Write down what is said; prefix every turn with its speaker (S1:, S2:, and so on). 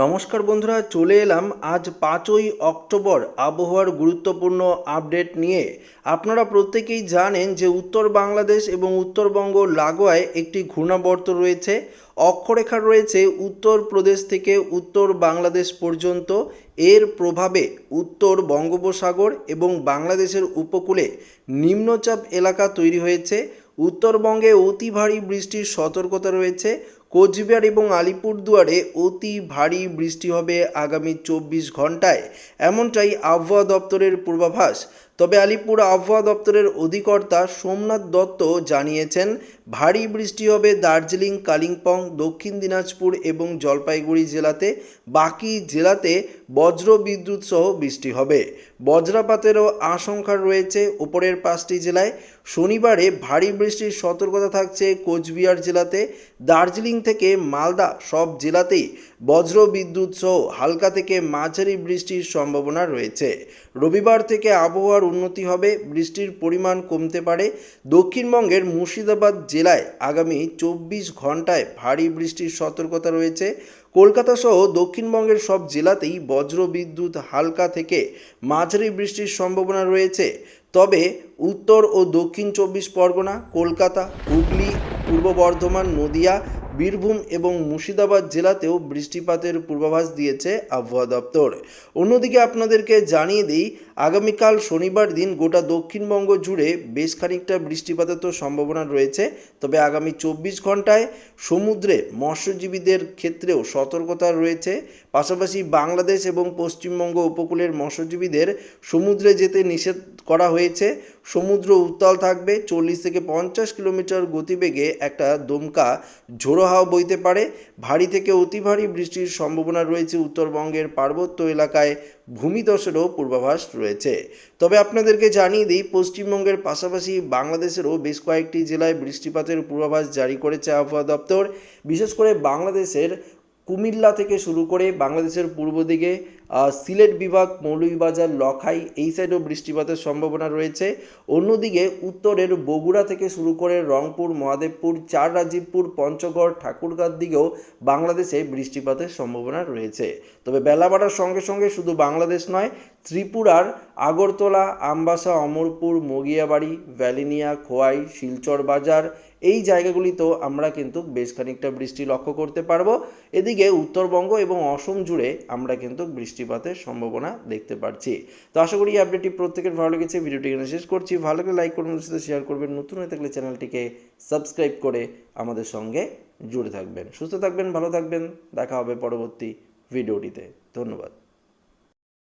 S1: নমস্কার বন্ধুরা, চলে এলাম আজ পাঁচই অক্টোবর আবহাওয়ার গুরুত্বপূর্ণ আপডেট নিয়ে। আপনারা প্রত্যেকেই জানেন যে উত্তর বাংলাদেশ এবং উত্তরবঙ্গ লাগোয়ায় একটি ঘূর্ণাবর্ত রয়েছে। অক্ষরেখা রয়েছে উত্তর প্রদেশ থেকে উত্তর বাংলাদেশ পর্যন্ত। এর প্রভাবে উত্তর বঙ্গোপসাগর এবং বাংলাদেশের উপকূলে নিম্নচাপ এলাকা তৈরি হয়েছে। উত্তরবঙ্গে অতি ভারী বৃষ্টির সতর্কতা রয়েছে। কোচবিহার এবং আলিপুরদুয়ারে অতি ভারী বৃষ্টি হবে আগামী চব্বিশ ঘন্টায় এমনটাই আবহাওয়া দপ্তরের পূর্বাভাস। তবে আলিপুর আবহাওয়া দপ্তরের অধিকর্তা সোমনাথ দত্ত জানিয়েছেন, ভারী বৃষ্টি হবে দার্জিলিং, কালিম্পং, দক্ষিণ দিনাজপুর এবং জলপাইগুড়ি জেলাতে। বাকি জেলাতে বজ্র বিদ্যুৎ সহ বৃষ্টি হবে। বজ্রাপাতেরও আশঙ্কা রয়েছে উপরের পাঁচটি জেলায়। শনিবারে ভারী বৃষ্টির সতর্কতা থাকছে কোচবিহার জেলাতে। দার্জিলিং থেকে মালদা সব জেলাতেই বজ্র বিদ্যুৎ সহ হালকা থেকে মাঝারি বৃষ্টির সম্ভাবনা রয়েছে। রবিবার থেকে আবহাওয়ার উন্নতি হবে, বৃষ্টির পরিমাণ কমতে পারে। দক্ষিণবঙ্গের মুর্শিদাবাদ জেলায় আগামী চব্বিশ ঘন্টায় ভারী বৃষ্টির সতর্কতা রয়েছে। কলকাতা সহ দক্ষিণবঙ্গের সব জেলাতেই বজ্র বিদ্যুৎ হালকা থেকে মাঝারি বৃষ্টির সম্ভাবনা রয়েছে। তবে উত্তর ও দক্ষিণ চব্বিশ পরগনা, কলকাতা, হুগলি, পূর্ব বর্ধমান, নদিয়া বীরভূম এবং মুর্শিদাবাদ জেলাতেও বৃষ্টিপাতের পূর্বাভাস দিয়েছে আবহাওয়া দপ্তর। অন্যদিকে আপনাদেরকে জানিয়ে দিই, আগামীকাল শনিবার দিন গোটা দক্ষিণবঙ্গ জুড়ে বেশ খানিকটা বৃষ্টিপাতের তো সম্ভাবনা রয়েছে। তবে আগামী চব্বিশ ঘন্টায় সমুদ্রে মৎস্যজীবীদের ক্ষেত্রেও সতর্কতা রয়েছে। পাশাপাশি বাংলাদেশ এবং পশ্চিমবঙ্গ উপকূলের মৎস্যজীবীদের সমুদ্রে যেতে নিষেধ করা হয়েছে। সমুদ্র উত্তাল থাকবে, চল্লিশ থেকে পঞ্চাশ কিলোমিটার গতিবেগে একটা দমকা ঝোড়ো হাওয়া বইতে পারে। ভারী থেকে অতি ভারী বৃষ্টির সম্ভাবনা রয়েছে উত্তরবঙ্গের পার্বত্য এলাকায়। ভূমিধসেরও পূর্বাভাস রয়েছে। তবে আপনাদেরকে জানিয়ে দিই, পশ্চিমবঙ্গের পাশাপাশি বাংলাদেশেরও বেশ কয়েকটি জেলায় বৃষ্টিপাতের পূর্বাভাস জারি করেছে আবহাওয়া দপ্তর। বিশেষ করে বাংলাদেশের কুমিল্লা থেকে শুরু করে বাংলাদেশের পূর্ব দিকে সিলেট বিভাগ মৌলভীবাজার লখাই এই সাইডেও বৃষ্টিপাতের সম্ভাবনা রয়েছে। অন্যদিকে উত্তরের বগুড়া থেকে শুরু করে রংপুর, মহাদেবপুর, চার রাজীবপুর, পঞ্চগড়, ঠাকুরগাঁর দিকেও বাংলাদেশে বৃষ্টিপাতের সম্ভাবনা রয়েছে। তবে বেলা বাড়ার সঙ্গে সঙ্গে শুধু বাংলাদেশ নয়, ত্রিপুরার আগরতলা, আমবাসা, অমরপুর, মগিয়াবাড়ি, ভ্যালিনিয়া, খোয়াই, শিলচর বাজার এই জায়গাগুলিতেও আমরা কিন্তু বেশ খানিকটা বৃষ্টি লক্ষ্য করতে পারব। এদিকে উত্তরবঙ্গ এবং অসম জুড়ে আমরা কিন্তু বৃষ্টিপাতের সম্ভাবনা দেখতে পাচ্ছি তো আশা করি আপডেটটি প্রত্যেকের ভালো লেগেছে। ভিডিওটি এখানে শেষ করছি। ভালো লাগলে লাইক করবেন সাথে শেয়ার করবেন। নতুন হয়ে থাকলে চ্যানেলটিকে সাবস্ক্রাইব করে আমাদের সঙ্গে জুড়ে থাকবেন। সুস্থ থাকবেন, ভালো থাকবেন। দেখা হবে পরবর্তী ভিডিওটিতে। ধন্যবাদ।